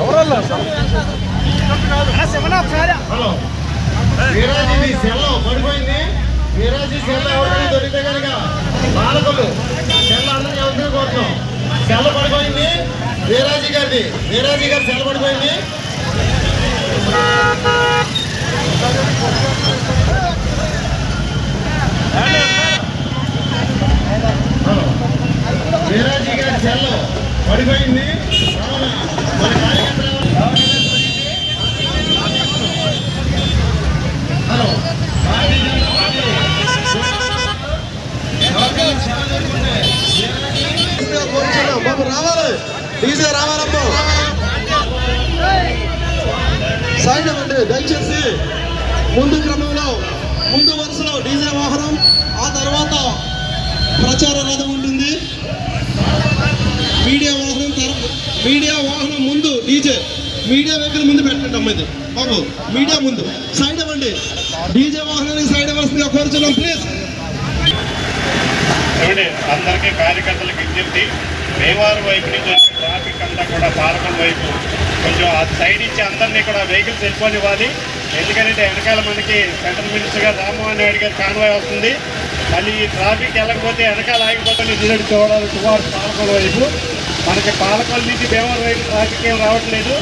ఎవరల్లా hello Viraji సెల్లో పడిపోయింది. Viraji cell ఎవరికైనా దొరికితే కనుక బాలకులు. సెల్ అందరినీ ఎవరికైనా కోరుతున్నాం. సెల్ పడిపోయింది వీరాజీ గారిది. వీరాజీ గారి సెల్ పడిపోయింది. వీరాజీ గారి పడిపోయింది. మన హలో బాబు రావాలి డీజే రావాలమ్మా సైడ్ అవ్వండి దయచేసి ముందు క్రమంలో ముందు వరుసలో డీజే వాహనం ఆ తర్వాత ప్రచార రథం ఉంటుంది. మీడియా వాహనం మీడియా వాహనం ముందు డీజే మీడియా వెహికల్ ముందు పెట్టండి అమ్మాయి బాబు మీడియా ముందు. సైడ్ ఇవ్వండి. డీజే వాహనానికి సైడ్ అవ్వాల్సిందిగా కోరుచున్నాం. ప్లీజ్. అందరికీ కార్యకర్తలకు విజ్ఞప్తి. మేవారు వైపు నుంచి వచ్చే ట్రాఫిక్ అంతా కూడా పాలకొండ వైపు కొంచెం ఆ సైడ్ ఇచ్చి అందరినీ కూడా వెహికల్స్ వెళ్ళిపోనివ్వాలి ఎందుకంటే వెనకాల మనకి సెంట్రల్ మినిస్టర్ గారు రామ్మోహన్ నాయుడు గారు కాన్వాయ్ వస్తుంది. మళ్ళీ ఈ ట్రాఫిక్ వెళ్ళకపోతే వెనకాల ఆగిపోతుంది నిధులు చూడాలి. టువార్డ్స్ పాలకొల వైపు. మనకి పాలకొల నుంచి భీమవరం వైపు ట్రాఫిక్ ఏం రావట్లేదు.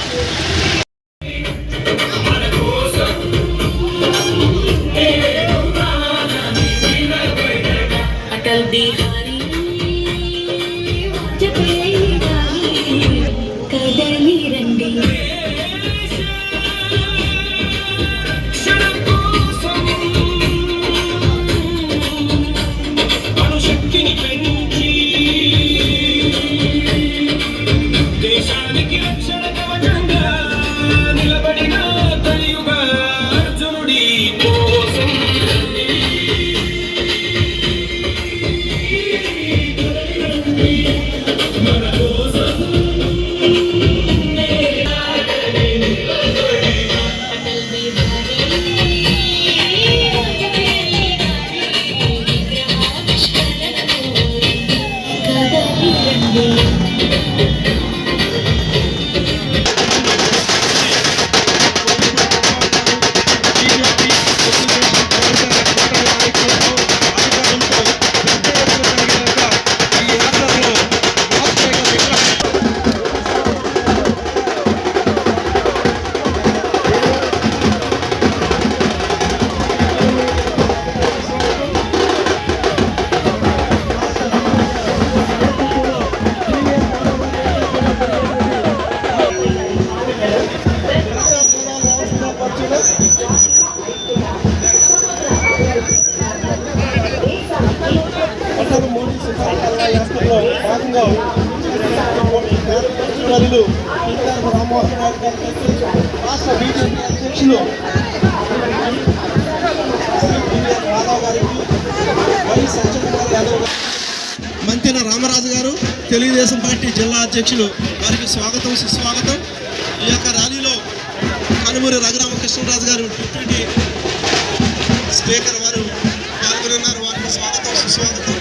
స్పీకర్ వారు పాల్గొన్నారు వారికి స్వాగతం సుస్వాగతం.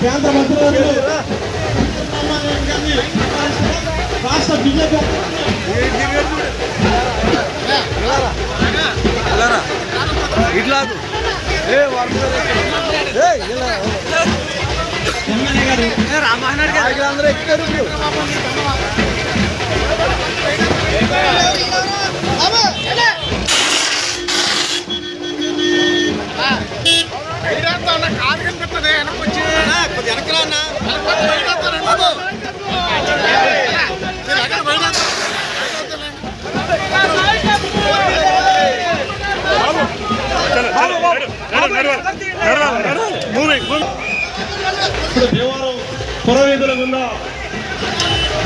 కేంద్ర మంత్రివర్యులు రాష్ట్ర బీజేపీ ఎమ్మెల్యే గారు ఇప్పుడు దేవాలయం పురవీధుల గుండా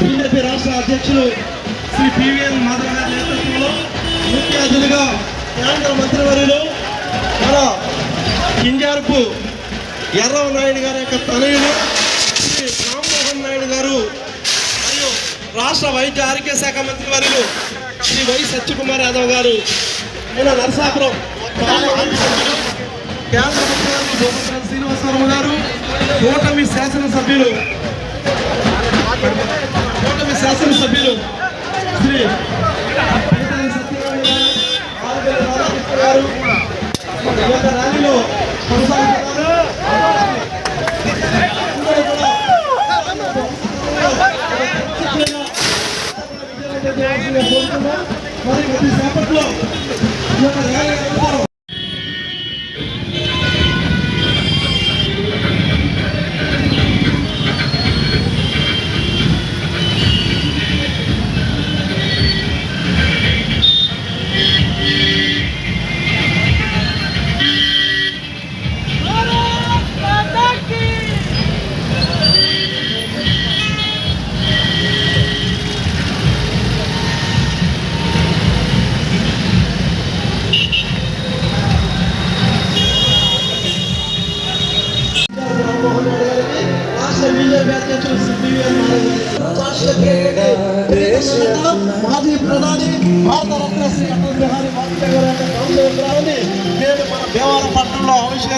బీజేపీ రాష్ట్ర అధ్యక్షులు శ్రీ పివిఎన్ మాధవ్ గారి నేతృత్వంలో ముఖ్య అతిథిగా కేంద్ర మంత్రివర్యులు మన కింజార్పు ఎర్రవ నాయుడు గారి యొక్క తనయుడు శ్రీ రామ్మోహన్ నాయుడు గారు మరియు రాష్ట్ర వైద్య ఆరోగ్య శాఖ మంత్రి వర్యులు శ్రీ వై సత్యకుమార్ యాదవ్ గారు ఆయన నరసాపురం కేంద్ర మంత్రివర్యులు భూపతి శ్రీనివాసరావు గారు కూటమి శాసనసభ్యులు కూటమి శాసనసభ్యులు శ్రీ సత్యనారాయణ గారు, గారు ఈ యొక్క ర్యాలీలో కొనసాగుతున్నారు అందరూ కూడా కోరుతున్నాం. మరి కొద్దిసేపట్లో ఈ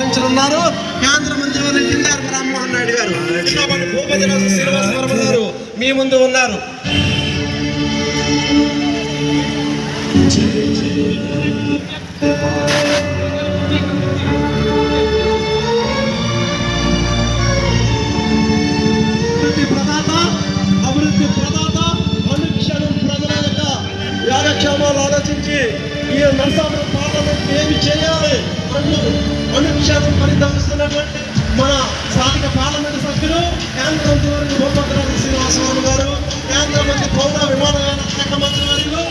ఆవిష్కరించనున్నారు కేంద్ర మంత్రి కిందారు రామ్మోహన్ నాయుడు గారు. రాజు శ్రీనివాస వర్మ గారు మీ ముందు ఉన్నారు. ఆలోచించి ఈ నరసాపురం పార్లమెంట్ ఏమి చేయాలి? అను అనుక్షణం పరితమిస్తున్నటువంటి మన స్థానిక పార్లమెంట్ సభ్యులు కేంద్ర మంత్రి వర్గ భూపతిరాజు శ్రీనివాసరావు గారు కేంద్ర మంత్రి పౌర విమానయాన శాఖ మంత్రి వారిలో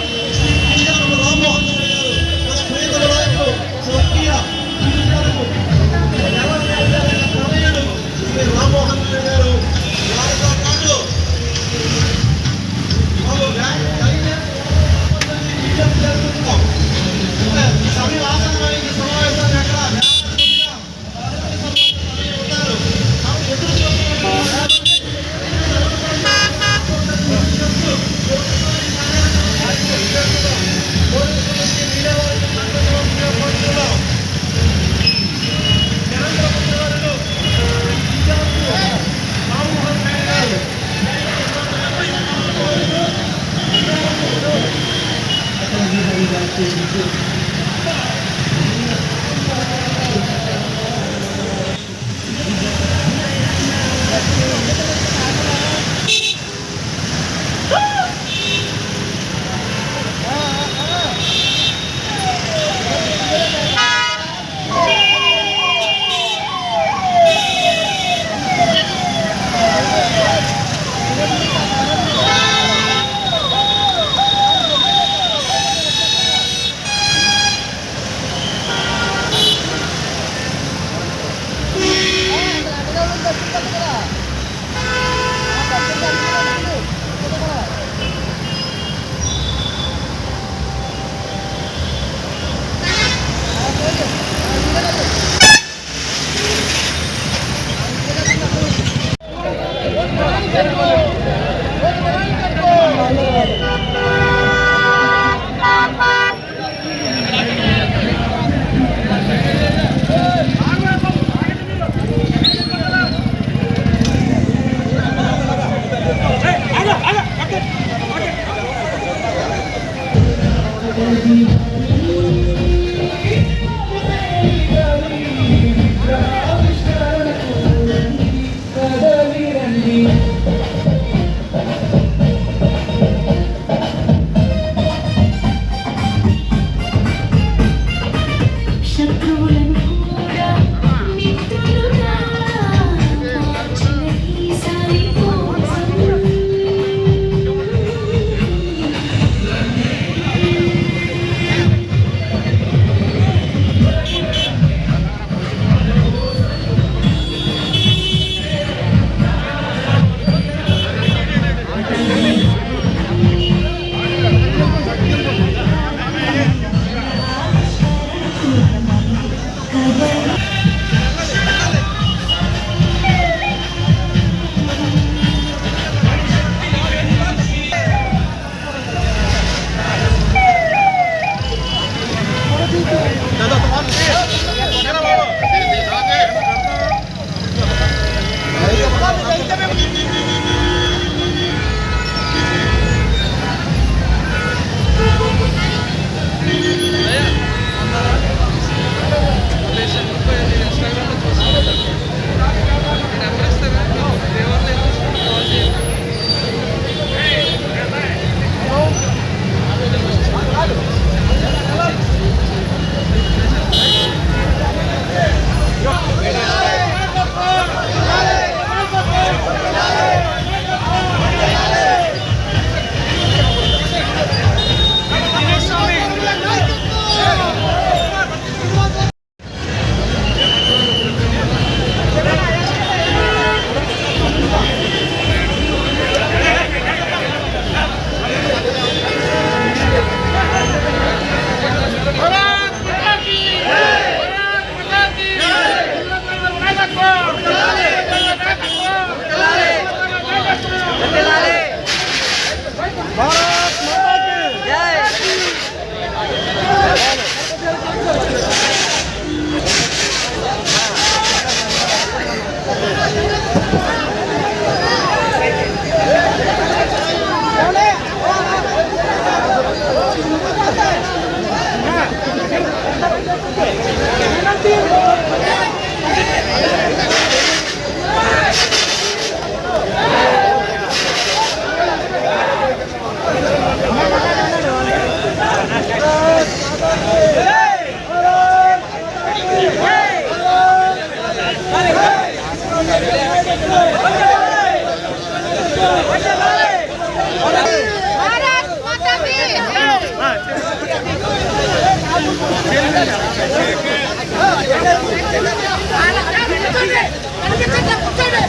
అనిపించండి అనిపించండి కూర్చోండి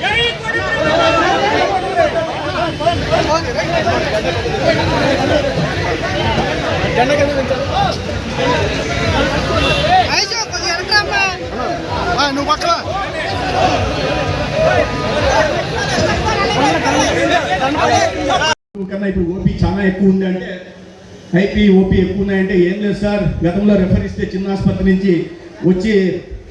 Hey! నువ్వు పక్కన కన్నా ఇప్పుడు ఓపీ చాలా ఎక్కువ ఉంది అంటే ఐపీ ఓపీ ఎక్కువ ఉన్నాయంటే ఏం లేదు సార్. గతంలో రెఫర్ ఇస్తే చిన్న ఆసుపత్రి నుంచి వచ్చి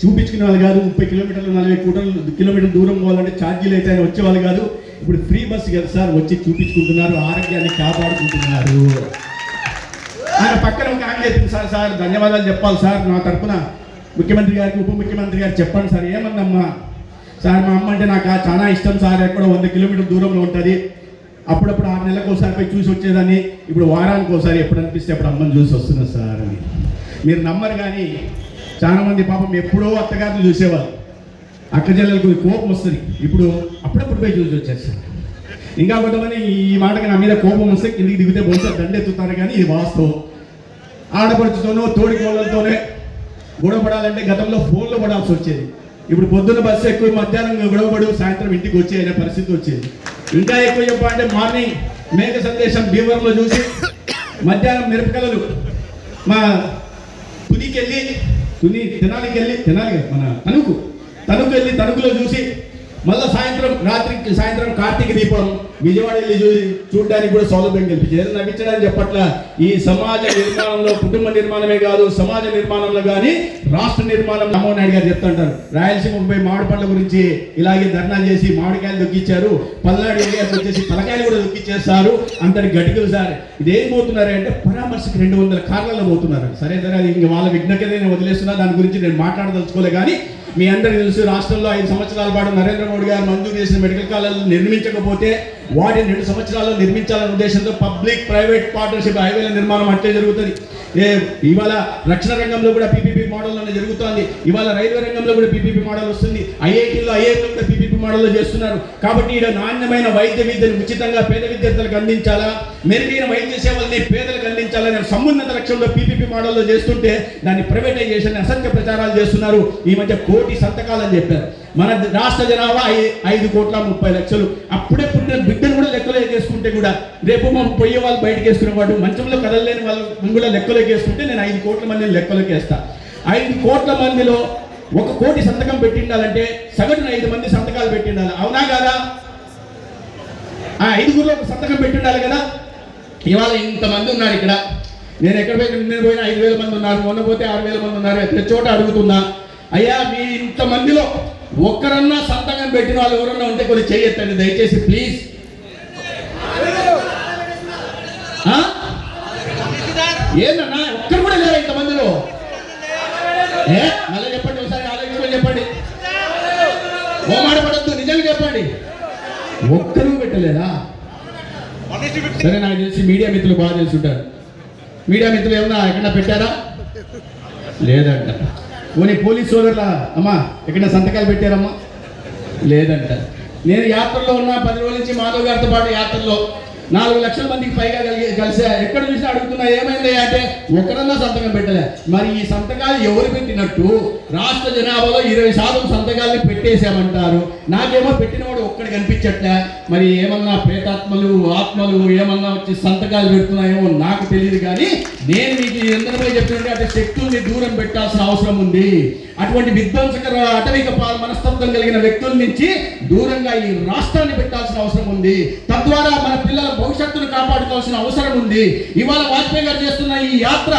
చూపించుకునే వాళ్ళు కాదు. ముప్పై కిలోమీటర్లు నలభై కూటర్లు కిలోమీటర్ల దూరం పోవాలంటే ఛార్జీలు అయితే వచ్చేవాళ్ళు కాదు. ఇప్పుడు ఫ్రీ బస్ కదా సార్ వచ్చి చూపించుకుంటున్నారు ఆరోగ్యాన్ని కాపాడుకుంటున్నారు. ఆయన పక్కన ఒక ఆమె చెప్పింది సార్ సార్ ధన్యవాదాలు చెప్పాలి సార్ నా తరఫున ముఖ్యమంత్రి గారికి ఉప ముఖ్యమంత్రి గారికి చెప్పండి సార్ ఏమందమ్మా సార్ మా అమ్మ అంటే నాకు చాలా ఇష్టం సార్ ఎక్కడో వంద కిలోమీటర్ దూరంలో ఉంటుంది. అప్పుడప్పుడు ఆరు నెలలకు ఒకసారి పోయి చూసి వచ్చేదాన్ని. ఇప్పుడు వారానికి ఒకసారి ఎప్పుడు అనిపిస్తే అప్పుడు అమ్మని చూసి వస్తున్నా సార్ అని. మీరు నమ్మరు కానీ చాలామంది పాపం ఎప్పుడో అత్తగారిని చూసేవాళ్ళు. అక్కజల్లలకు కోపం వస్తుంది. ఇప్పుడు అప్పుడప్పుడు పోయి చూసి వచ్చేస్తారు ఇంకా కొంతమంది ఈ మాటకి నా మీద కోపం వస్తే కిందికి దిగితే బహుశా దండెత్తుతారు కానీ ఇది వాస్తవం. ఆడపడుచుతోనో తోడి కోళ్ళతోనే గొడవ పడాలంటే గతంలో ఫోన్లో పడాల్సి వచ్చేది. ఇప్పుడు పొద్దున్న బస్సు ఎక్కువ మధ్యాహ్నం గొడవపడు సాయంత్రం ఇంటికి వచ్చే అనే పరిస్థితి వచ్చేది. ఇంకా ఎక్కువ చెప్పాలంటే మార్నింగ్ మేఘ సందేశం బీవర్లో చూసి మధ్యాహ్నం మిరపకలలు మా పులికెళ్ళి తుని తినాలికి వెళ్ళి తినాలి మన తణుకు. తణుకు వెళ్ళి తణుకులో చూసి మళ్ళీ సాయంత్రం రాత్రికి సాయంత్రం కార్తీక దీపం విజయవాడ వెళ్ళి చూసి చూడడానికి కూడా సౌలభ్యం కల్పించింది. ఏదో నవ్వించడానికి చెప్పట్ల ఈ సమాజ నిర్మాణంలో కుటుంబ నిర్మాణమే కాదు సమాజ నిర్మాణంలో కానీ రాష్ట్ర నిర్మాణం రామ్మోహన్ నాయుడు గారు చెప్తుంటారు. రాయలసీమకు పోయి మామిడి పండ్ల గురించి ఇలాగే ధర్నా చేసి మామిడికాయలు దొక్కిచ్చారు. పల్నాడు ఏరియాకి వచ్చేసి తలకాయలు కూడా దొక్కిచ్చేస్తారు. అంతటి గట్టికలు సార్. ఇదేం పోతున్నారు అంటే పరామర్శకు రెండు వందల కార్లలో పోతున్నారు. సరే సరే అది ఇంక వాళ్ళ విజ్ఞతనే నేను వదిలేస్తున్నా. దాని గురించి నేను మాట్లాడదలుచుకోలే కానీ మీ అందరికీ తెలుసు రాష్ట్రంలో ఐదు సంవత్సరాల పాటు నరేంద్ర మోడీ గారు మంజూరు చేసిన మెడికల్ కాలేజీలు నిర్మించకపోతే వాటిని రెండు సంవత్సరాల్లో నిర్మించాలనే ఉద్దేశంతో పబ్లిక్ ప్రైవేట్ పార్ట్నర్షిప్ హైవేల నిర్మాణం అట్లే జరుగుతుంది. ఏ ఇవాళ రక్షణ రంగంలో కూడా పీపీపీ మోడల్ అనేది జరుగుతోంది. ఇవాళ రైల్వే రంగంలో కూడా పీపీపీ మోడల్ వస్తుంది. ఐఐటీలో ఐఐటీలో కూడా పీపీపీ మోడల్లో చేస్తున్నారు. కాబట్టి ఇక్కడ నాణ్యమైన వైద్య విద్యను ఉచితంగా పేద విద్యార్థులకు అందించాలా? మెరుగైన వైద్య సేవల్ని పేదలకు అందించాలనే సమున్నత లక్ష్యంలో పీపీపీ మోడల్లో చేస్తుంటే దాన్ని ప్రైవేటైజేషన్ అసత్య ప్రచారాలు చేస్తున్నారు. ఈ మధ్య కోటి సంతకాలని చెప్పారు. మన రాష్ట్ర జనాభా ఐదు కోట్ల ముప్పై లక్షలు. అప్పుడే పుట్టిన బిడ్డను కూడా లెక్కలో వేసుకుంటే కూడా రేపు మా పొయ్యి వాళ్ళు బయటకు వేసుకునేవాడు మంచంలో కదలలేని వాళ్ళు కూడా లెక్కలోకి వేసుకుంటే నేను ఐదు కోట్ల మందిని లెక్కలోకి వేస్తా. ఐదు కోట్ల మందిలో ఒక కోటి సంతకం పెట్టిండాలంటే సగటున ఐదు మంది సంతకాలు పెట్టిండాలి. అవునా కాదా? ఆ ఐదుగురులో ఒక సంతకం పెట్టిండాలి కదా? ఇవాళ ఇంతమంది ఉన్నారు ఇక్కడ. నేను ఎక్కడ పోయి నేను పోయిన ఐదు వేల మంది ఉన్నారు మొన్న పోతే ఆరు వేల మంది ఉన్నారు. ప్రతి చోట అడుగుతున్నా అయ్యా మీ ఇంతమందిలో ఒక్కరన్నా సంతకం పెట్టిన వాళ్ళు ఎవరన్నా ఉంటే కొన్ని చేయొద్దండి దయచేసి ప్లీజ్. ఏందన్నా? ఒక్కరు కూడా లేరు ఇంతమందిలో? ఏ? మళ్ళీ చెప్పండి ఒకసారి ఆలోచించుకొని చెప్పండి. ఓ పడద్దు నిజంగా చెప్పండి. ఒక్కరు పెట్టలేదా? సరే నాకు తెలిసి మీడియా మిత్రులు బాగా తెలుసుంటారు. మీడియా మిత్రులు ఏమన్నా ఎక్కడ పెట్టారా? లేదంట. పోనీ పోలీస్ సోదరుల అమ్మా ఎక్కడ సంతకాలు పెట్టారమ్మా? లేదంట. నేను యాత్రలో ఉన్న పది రోజుల నుంచి మాధవ్ గారితో పాటు యాత్రలో నాలుగు లక్షల మందికి పైగా కలిగి కలిసా ఎక్కడ చూసినా అడుగుతున్నా ఏమైంది అంటే ఒకరన్నా సంతకం పెట్టలే. మరి ఈ సంతకాలు ఎవరు పెట్టినట్టు? రాష్ట్ర జనాభాలో ఇరవై శాతం సంతకాలని పెట్టేశామంటారు. నాకేమో పెట్టినవాడు ఒక్కడ కనిపించట్లే. మరి ఏమన్నా ప్రేతాత్మలు ఆత్మలు ఏమన్నా వచ్చి సంతకాలు పెడుతున్నాయేమో నాకు తెలియదు కానీ నేను మీకు ఎందరిపై చెప్పినట్టు అంటే శక్తుల్ని దూరం పెట్టాల్సిన అవసరం ఉంది. అటువంటి విధ్వంసకర అటవిక పా- మనస్తత్వం కలిగిన వ్యక్తుల నుంచి దూరంగా ఈ రాష్ట్రాన్ని పెట్టాల్సిన అవసరం ఉంది. తద్వారా మన పిల్లల భవిష్యత్తును కాపాడుకోవాల్సిన అవసరం ఉంది. ఇవాళ వాజ్పేయి గారు చేస్తున్న ఈ యాత్ర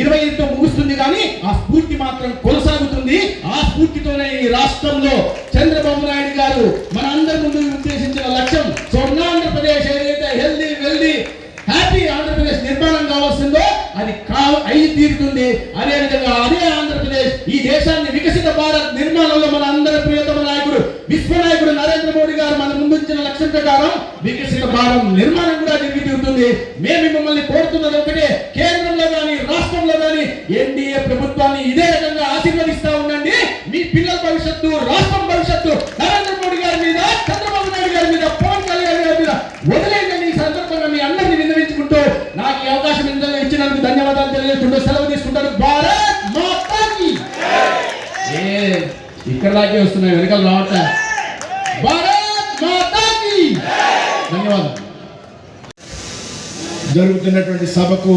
ఇరవై ఐదుతో ముగుస్తుంది కానీ ఆ స్ఫూర్తి మాత్రం కొనసాగుతుంది. ఆ స్ఫూర్తితోనే ఈ రాష్ట్రంలో చంద్రబాబు నాయుడు గారు మన అందరి ముందు ఉద్దేశించిన లక్ష్యం స్వర్ణ ఆంధ్రప్రదేశ్ ఏదైతే హెల్దీ వెల్దీ హ్యాపీ ఆంధ్రప్రదేశ్ నిర్మాణం కావాల్సిందో అది కా అయి తీరుతుంది. అదే విధంగా అదే ఆంధ్రప్రదేశ్ ఈ దేశాన్ని వికసిత భారత్ నిర్మాణంలో మన అందరి ప్రియతమ నాయకుడు విశ్వ నాయకుడు నరేంద్ర మోడీ గారు మన ముందుంచిన లక్ష్యం ప్రకారం వికసిత భారత్ నిర్మాణం కూడా జరిగి తీరుతుంది మేము మిమ్మల్ని కోరుతున్నది ఒకటే కేంద్రంలో కానీ రాష్ట్రంలో కానీ ఎన్డీఏ ప్రభుత్వాన్ని ఇదే రకంగా ఆశీర్వదిస్తా ఉండండి. మీ పిల్లల భవిష్యత్తు రాష్ట్రం భవిష్యత్తు నరేంద్ర మోడీ గారి మీద చంద్రబాబు నాయుడు గారి మీద పవన్ కళ్యాణ్ గారి మీద వదిలేయండి. ఈ సందర్భంగా మీ అందరినీ విన్నవించుకుంటూ నాకు ఈ అవకాశం ఇచ్చినందుకు ధన్యవాదాలు తెలియజేస్తుంటూ సెలవు తీసుకుంటాను. భారత్ మాతాకి! ఏ ఇక్కడ దాకే వస్తున్నాయి వెనకాల రావట్లే. సభకు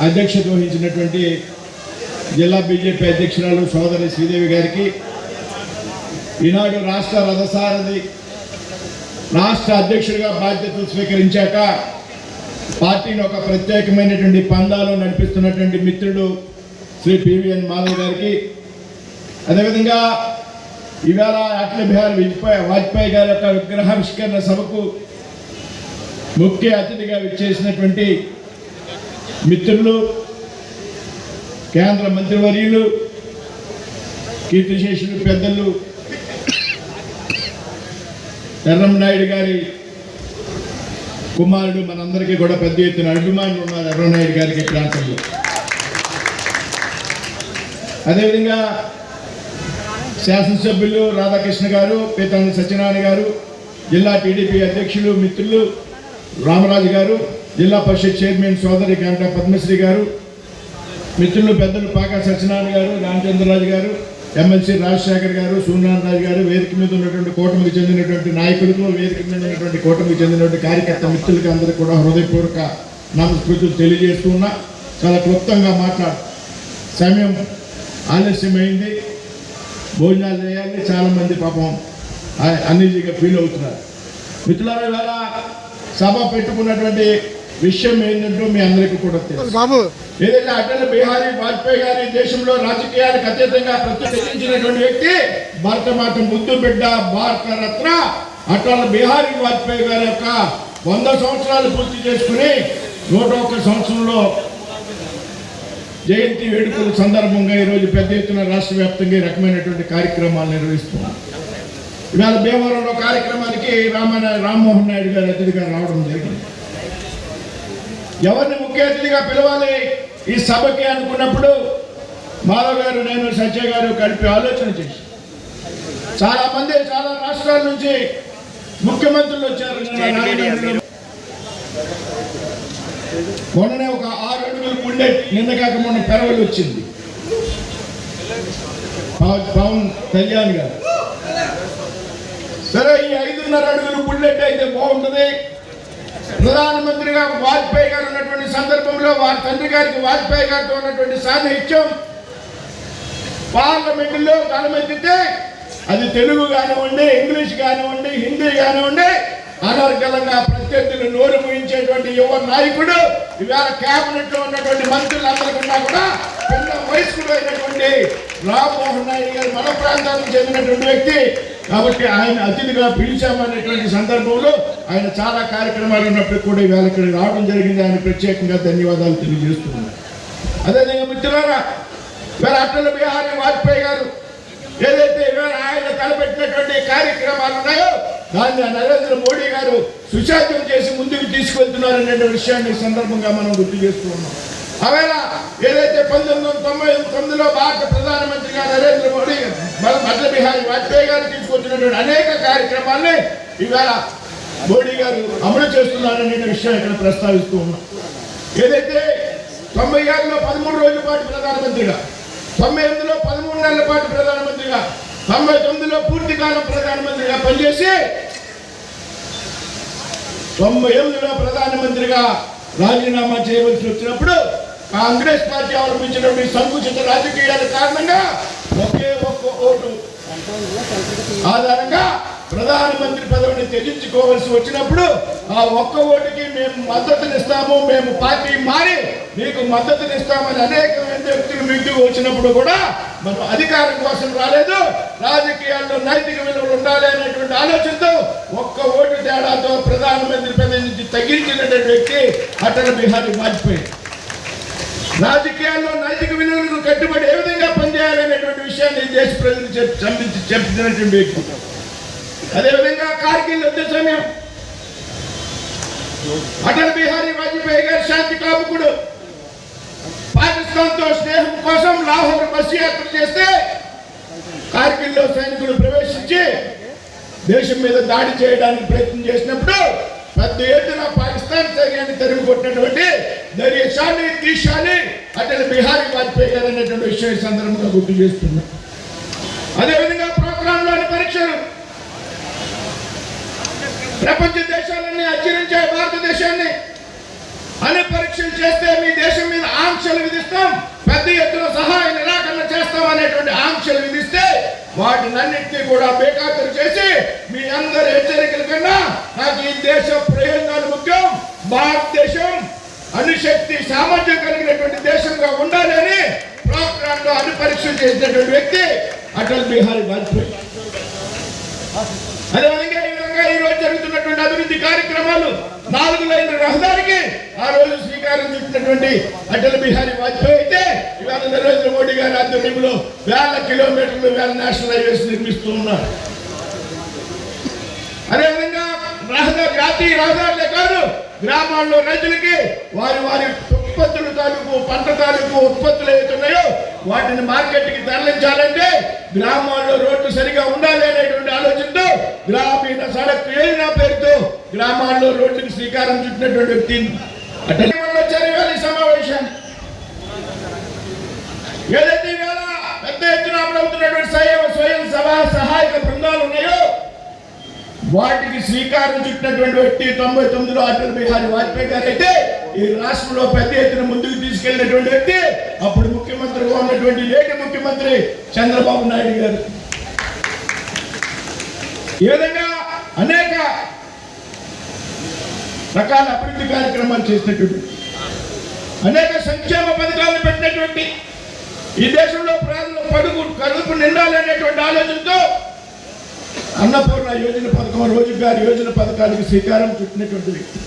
అధ్యక్షత వహించినటువంటి జిల్లా బీజేపీ అధ్యక్షురాలు సోదరి శ్రీదేవి గారికి ఈనాడు రాష్ట్ర రథసారథి రాష్ట్ర అధ్యక్షుడిగా బాధ్యతలు స్వీకరించాక పార్టీని ఒక ప్రత్యేకమైనటువంటి పందాలు నడిపిస్తున్నటువంటి మిత్రుడు శ్రీ పివిఎన్ మాధవ్ గారికి. అదేవిధంగా ఇవాళ అటల్ బిహారీ వాజ్పేయి వాజ్పేయి గారి యొక్క విగ్రహావిష్కరణ సభకు ముఖ్య అతిథిగా విచ్చేసినటువంటి మిత్రులు కేంద్ర మంత్రివర్యులు కీర్తిశేషులు పెద్దలు ఎర్రంనాయుడు గారి కుమారుడు మనందరికీ కూడా పెద్ద ఎత్తున అభిమానులు ఉన్నారు ఎర్రనాయుడు గారికి ప్రాంతంలో. అదేవిధంగా శాసనసభ్యులు రాధాకృష్ణ గారు పీతాంగి సత్యనారాయణ గారు జిల్లా టీడీపీ అధ్యక్షులు మిత్రులు రామరాజు గారు జిల్లా పరిషత్ చైర్మన్ సోదరి గంట పద్మశ్రీ గారు మిత్రులు పెద్దలు పాక సత్యనారాయణ గారు రామచంద్రరాజు గారు ఎమ్మెల్సీ రాజశేఖర్ గారు సూర్యనారాయణరాజు గారు వేదిక మీద ఉన్నటువంటి కూటమికి చెందినటువంటి నాయకులకు వేదిక మీద ఉన్నటువంటి కూటమికి చెందినటువంటి కార్యకర్త మిత్రులకి అందరికీ కూడా హృదయపూర్వక నమస్కృతులు తెలియజేస్తున్నా. చాలా క్లుప్తంగా మాట్లాడు. సమయం ఆలస్యమైంది. భోజనాలు చేయాలి. చాలామంది పాపం అన్నిజీగా ఫీల్ అవుతున్నారు. మిత్రులారా ఇవాళ సభ పెట్టుకున్నటువంటి విషయం ఏంటంటో మీ అందరికీ కూడా తెలుసు. బాబు. ఏదైతే అటల్ బిహారీ వాజ్పేయి గారి దేశంలో రాజకీయాలకు అత్యధికంగా ప్రతిష్ఠించినటువంటి వ్యక్తి భారతమాత ముద్దు బిడ్డ భారత రత్న అటల్ బిహారీ వాజ్పేయి గారి యొక్క వంద సంవత్సరాలు పూర్తి చేసుకుని నూట ఒక్క సంవత్సరంలో జయంతి వేడుకల సందర్భంగా ఈరోజు పెద్ద ఎత్తున రాష్ట్ర వ్యాప్తంగా ఈ రకమైనటువంటి కార్యక్రమాలు నిర్వహిస్తున్నాం ఇవాళ భీమవరంలో కార్యక్రమానికి రామ రామ్మోహన్ నాయుడు గారు అతిథిగా రావడం జరిగింది. ఎవరిని ముఖ్య అతిథిగా పిలవాలి? ఈ సభకి అనుకున్నప్పుడు మాధవ్ గారు నేను సత్య గారు కలిపి ఆలోచన చేసి చాలా మంది చాలా రాష్ట్రాల నుంచి ముఖ్యమంత్రులు వచ్చారు. మొన్ననే ఒక ఆరు అడుగులు బుల్లెట్ నిన్న కాక మొన్న పెరవలు వచ్చింది. పవ- పవన్ కళ్యాణ్ గారు. సరే ఈ ఐదున్నర అడుగులు బుల్లెట్ అయితే బాగుంటుంది. ప్రధానమంత్రిగా వాజ్పేయి గారు ఉన్నటువంటి సందర్భంలో వారి తండ్రి గారికి వాజ్పేయి గారితో ఉన్నటువంటి సాన్నిహిత్యం పార్లమెంటులో తలమెత్తితే అది తెలుగు కానివ్వండి ఇంగ్లీష్ కానివ్వండి హిందీ కానివ్వండి అనర్గలంగా ప్రత్యర్థులు నోరు ముయించేటువంటి యువ నాయకుడు ఇవాళ కేబినెట్లో ఉన్నటువంటి మంత్రులందరికన్నా కూడా పెద్ద వయస్కుడు అయినటువంటి రామ్మోహన్ నాయుడు గారు మన ప్రాంతానికి చెందినటువంటి వ్యక్తి. కాబట్టి ఆయన అతిథిగా పిలిచామనేటువంటి సందర్భంలో ఆయన చాలా కార్యక్రమాలు ఉన్నప్పుడు కూడా ఇవాళ ఇక్కడ రావడం జరిగింది. ఆయన ప్రత్యేకంగా ధన్యవాదాలు తెలియజేస్తున్నాను. అదేవిధంగా మిత్రులారా మరి అటల్ బిహారీ వాజ్పేయి గారు ఏదైతే ఆయన తలపెట్టినటువంటి కార్యక్రమాలు ఉన్నాయో దాన్ని నరేంద్ర మోడీ గారు సుశాంతం చేసి ముందుకు తీసుకెళ్తున్నారనే విషయాన్ని సందర్భంగా మనం గుర్తు చేస్తూ ఉన్నాం ఆవేళ ఏదైతే పంతొమ్మిది వందల తొంభై తొమ్మిదిలో భారత ప్రధానమంత్రిగా నరేంద్ర మోడీ అటల్ బిహారీ వాజ్పేయి గారు తీసుకొచ్చినటువంటి అనేక కార్యక్రమాల్ని ఇవాళ మోడీ గారు అమలు చేస్తున్నారనే విషయం ఇక్కడ ప్రస్తావిస్తూ ఉన్నాం. ఏదైతే తొంభై ఆరులో పదమూడు రోజుల పాటు ప్రధానమంత్రిగా తొంభై ఎనిమిదిలో పదమూడు నెలల పాటు ప్రధానమంత్రిగా తొంభై తొమ్మిదిలో పూర్తి కాలం ప్రధానమంత్రిగా పనిచేసి తొంభై ఎనిమిదిలో ప్రధానమంత్రిగా రాజీనామా చేయవలసి వచ్చినప్పుడు కాంగ్రెస్ పార్టీ అవలంబించినటువంటి సంకుచిత రాజకీయాల కారణంగా ఒకే ఒక్క ఓటు ఆధారంగా ప్రధానమంత్రి పదవిని త్యజించుకోవాల్సి వచ్చినప్పుడు ఆ ఒక్క ఓటుకి మేము మద్దతునిస్తాము మేము పార్టీ మారి మీకు మద్దతునిస్తామని అనేక మంది వ్యక్తులు మీటింగ్ వచ్చినప్పుడు కూడా మనం అధికారం కోసం రాలేదు. రాజకీయాల్లో నైతిక విలువలు ఉండాలి అనేటువంటి ఆలోచనతో ఒక్క ఓటు తేడాతో ప్రధానమంత్రి పదవి నుంచి తగ్గించినటువంటి వ్యక్తి అటల్ బిహారీ వాజ్పేయి. రాజకీయాల్లో నైతిక విలువలకు కట్టుబడి ఏ విధంగా పనిచేయాలనేటువంటి విషయాన్ని దేశ ప్రజలు చెప్ చెప్తున్నటువంటి వ్యక్తి. అదేవిధంగా కార్గిల్ యుద్ధ సమయం. అటల్ బిహారీ వాజ్పేయి గారు శాంతి కాపుకుడు. పాకిస్తాన్తో స్నేహం కోసం లాహోర్ బస్సు యాత్ర చేస్తే కార్గిల్లో సైనికులు ప్రవేశించి దేశం మీద దాడి చేయడానికి ప్రయత్నం చేసినప్పుడు పెద్ద ఎత్తున పాకిస్తాన్ సైన్యాన్ని తరిమి కొట్టినటువంటి ధైర్యశాలి దీశాలి అటల్ బిహారీ వాజ్పేయి గారు అనేటువంటి విషయం ఈ సందర్భంగా గుర్తు చేస్తున్నాం. అదేవిధంగా ప్రోగ్రాంలోని పరీక్షలు. ప్రపంచ దేశాలన్నీ ఆచరించాయి భారతదేశాన్ని అనే పరీక్షలు చేస్తే మీ దేశం మీద ఆంక్షలు విధిస్తాం. పెద్ద ఎత్తున సహాయ నిరాకరణ చేస్తాం అనేటువంటి ఆంక్షలు విధిస్తే వాటినన్నింటినీ కూడా బేఖాతరు చేసి మీ అందరి హెచ్చరికల కన్నా నాకు ఈ దేశ ప్రయోజనాలు ముఖ్యం. భారతదేశం అణుశక్తి సామర్థ్యం కలిగినటువంటి దేశంగా ఉండాలి అని ప్రోగ్రామ్లో అన్ని పరీక్షలు చేసినటువంటి వ్యక్తి అటల్ బిహారీ వాజ్పేయి. అదేవిధంగా ఈ ఈ రోజు జరుగుతున్నటువంటి అభివృద్ధి కార్యక్రమాలు నాలుగు లైన్ల రహదారికి ఆ రోజు శ్రీకారం చుట్టినటువంటి అటల్ బిహారీ వాజ్పేయి అయితే ఇవాళ నరేంద్ర మోడీ గారి ఆధ్వర్యంలో వేల కిలోమీటర్లు వేల నేషనల్ హైవేస్ నిర్మిస్తూ ఉన్నారు. అదేవిధంగా రహదారి జాతీయ రహదారులే కాదు గ్రామాల్లో రైతులకి వారి వారి ఉత్పత్తుల తాలూకు పంట తాలూకు ఉత్పత్తులు ఏవైతున్నాయో వాటిని మార్కెట్కి తరలించాలంటే గ్రామాల్లో రోడ్లు సరిగా ఉండాలి అనేటువంటి ఆలోచన వేలు నా పేరుతో గ్రామాల్లో రోడ్డుకి శ్రీకారం చుట్టినటువంటి వ్యక్తి అటల్ వచ్చారు. ఇవాళ సమావేశాన్ని ఏదైతే ఇవాళ పెద్ద ఎత్తున అమలవుతున్నటువంటి స్వయం స్వయం సభా సహాయక బృందాలు ఉన్నాయో వాటికి శ్రీకారం చుట్టినటువంటి వ్యక్తి తొంభై తొమ్మిదిలో అటల్ బిహారీ వాజ్పేయి గారు అయితే ఈ రాష్ట్రంలో పెద్ద ఎత్తున ముందుకు తీసుకెళ్ళినటువంటి వ్యక్తి అప్పుడు ముఖ్యమంత్రిగా ఉన్నటువంటి చేసినటువంటి నేటి ముఖ్యమంత్రి చంద్రబాబు నాయుడు గారు. ఈ విధంగా అనేక రకాల అభివృద్ధి కార్యక్రమాలు చేసినటువంటి అనేక సంక్షేమ పథకాలు పెట్టినటువంటి ఈ దేశంలో ప్రజలు పడుగు కడుపు నిండాలి అనేటువంటి ఆలోచనతో అన్నపూర్ణ యోజన పథకం రోజుగారి యోజన పథకానికి శ్రీకారం చుట్టినటువంటి వ్యక్తి.